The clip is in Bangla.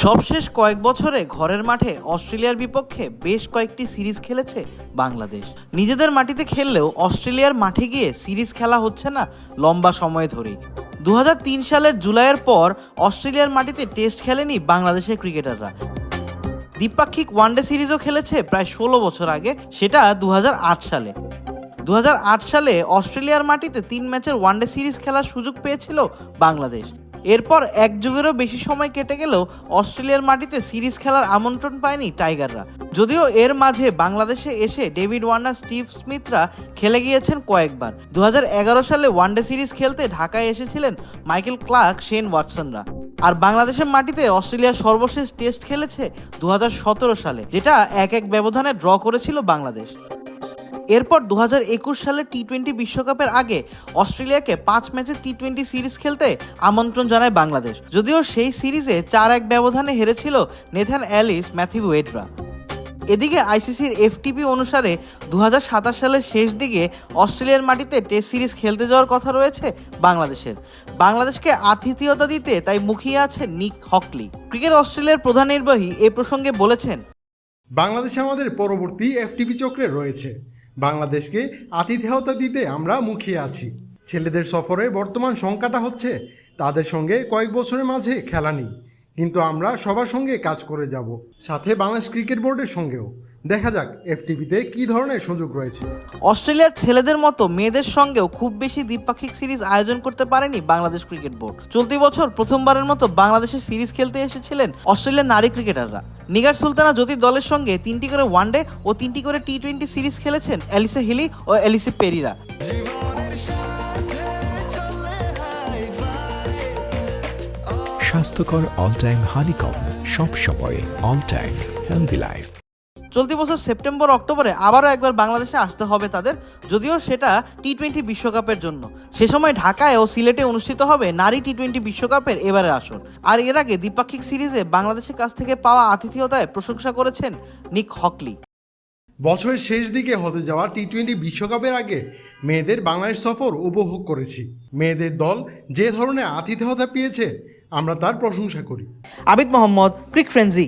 সবশেষ কয়েক বছরে ঘরের মাঠে অস্ট্রেলিয়ার বিপক্ষে বেশ কয়েকটি সিরিজ খেলেছে বাংলাদেশ। নিজেদের মাটিতে খেললেও অস্ট্রেলিয়ার মাঠে গিয়ে সিরিজ খেলা হচ্ছে না লম্বা সময় ধরেই। দু হাজার তিন সালের জুলাইয়ের পর অস্ট্রেলিয়ার মাটিতে টেস্ট খেলেনি বাংলাদেশের ক্রিকেটাররা। দ্বিপাক্ষিক ওয়ানডে সিরিজও খেলেছে প্রায় ষোলো বছর আগে, সেটা দু হাজার আট সালে। দু হাজার আট সালে অস্ট্রেলিয়ার মাটিতে তিন ম্যাচের ওয়ানডে সিরিজ খেলার সুযোগ পেয়েছিল বাংলাদেশ। এরপর এক যুগেরও বেশি সময় কেটে গেলেও অস্ট্রেলিয়ার মাটিতে সিরিজ খেলার আমন্ত্রণ পায়নি টাইগাররা। যদিও এর মাঝে বাংলাদেশে এসে ডেভিড ওয়ার্নার, স্টিভ স্মিথরা খেলে গিয়েছেন কয়েকবার। দু হাজার এগারো সালে ওয়ানডে সিরিজ খেলতে ঢাকায় এসেছিলেন মাইকেল ক্লার্ক, শেন ওয়াটসনরা। আর বাংলাদেশের মাটিতে অস্ট্রেলিয়া সর্বশেষ টেস্ট খেলেছে দু হাজার সতেরো সালে, যেটা এক এক ব্যবধানে ড্র করেছিল বাংলাদেশ। এরপর দু সালে টি টোয়েন্টি বিশ্বকাপের আগে অস্ট্রেলিয়াকে পাঁচ ম্যাচের টি টোয়েন্টি সিরিজ খেলতে আমন্ত্রণ জানায় বাংলাদেশ। যদিও সেই সিরিজে চার এক ব্যবধানে হেরেছিল নেথান অ্যালিস, ম্যাথিউ ওয়েডরা এদিকে আইসিসির এফটিপি অনুসারে দু সালের শেষ দিকে অস্ট্রেলিয়ার মাটিতে টেস্ট সিরিজ খেলতে যাওয়ার কথা রয়েছে বাংলাদেশের। বাংলাদেশকে আতিথেয়তা দিতে তাই মুখিয়ে আছে নিক হকলি। ক্রিকেট অস্ট্রেলিয়ার প্রধান নির্বাহী এ প্রসঙ্গে বলেছেন, বাংলাদেশ আমাদের পরবর্তী এফটিপি চক্রে রয়েছে। বাংলাদেশকে আতিথেয়তা দিতে আমরা মুখিয়ে আছি। ছেলেদের সফরে বর্তমান সংখ্যাটা হচ্ছে, তাদের সঙ্গে কয়েক বছরের মাঝে খেলা নেই, কিন্তু আমরা সবার সঙ্গে কাজ করে যাব, সাথে বাংলাদেশ ক্রিকেট বোর্ডের সঙ্গেও। দেখা যাক এফটিপিতে কি ধরনের সুযোগ রয়েছে। অস্ট্রেলিয়ার ছেলেদের মতো মেয়েদের সঙ্গেও খুব বেশি দ্বিপাক্ষিক সিরিজ আয়োজন করতে পারেনি বাংলাদেশ ক্রিকেট বোর্ড। চলতি বছর প্রথমবারের মতো বাংলাদেশের সিরিজ খেলতে এসেছিলেন অস্ট্রেলিয়ার নারী ক্রিকেটাররা। নিগার সুলতানা জ্যোতি দলের সঙ্গে তিনটি করে ওয়ানডে ও তিনটি করে টি টোয়েন্টি সিরিজ খেলেছেন অ্যালিসে হিলি ও এলিসা পেরিরা। স্বাস্থ্যকর অল টাইম হানিকম সব সময় অল টাইম হেলদি লাইফ চলতি বছর সেপ্টেম্বর অক্টোবরে আবারও একবার বাংলাদেশে আসতে হবে তাদের যদিও সেটা টি টোয়েন্টি বিশ্বকাপের জন্য। সে সময় ঢাকায় ও সিলেটে অনুষ্ঠিত হবে নারী টি টোয়েন্টি বিশ্বকাপের এবারের আসর। আর এর আগে দ্বিপাক্ষিক সিরিজে বাংলাদেশের কাছ থেকে পাওয়া আতিথেয়তায় প্রশংসা করেছেন নিক হকলি। বছরের শেষ দিকে হতে যাওয়া টি টোয়েন্টি বিশ্বকাপের আগে মেয়েদের বাংলাদেশ সফর উপভোগ করেছি। মেয়েদের দল যে ধরনের আতিথেয়তা পেয়েছে আমরা তার প্রশংসা করি। আবিদ মোহাম্মদ ক্রিক ফ্রেন্সি।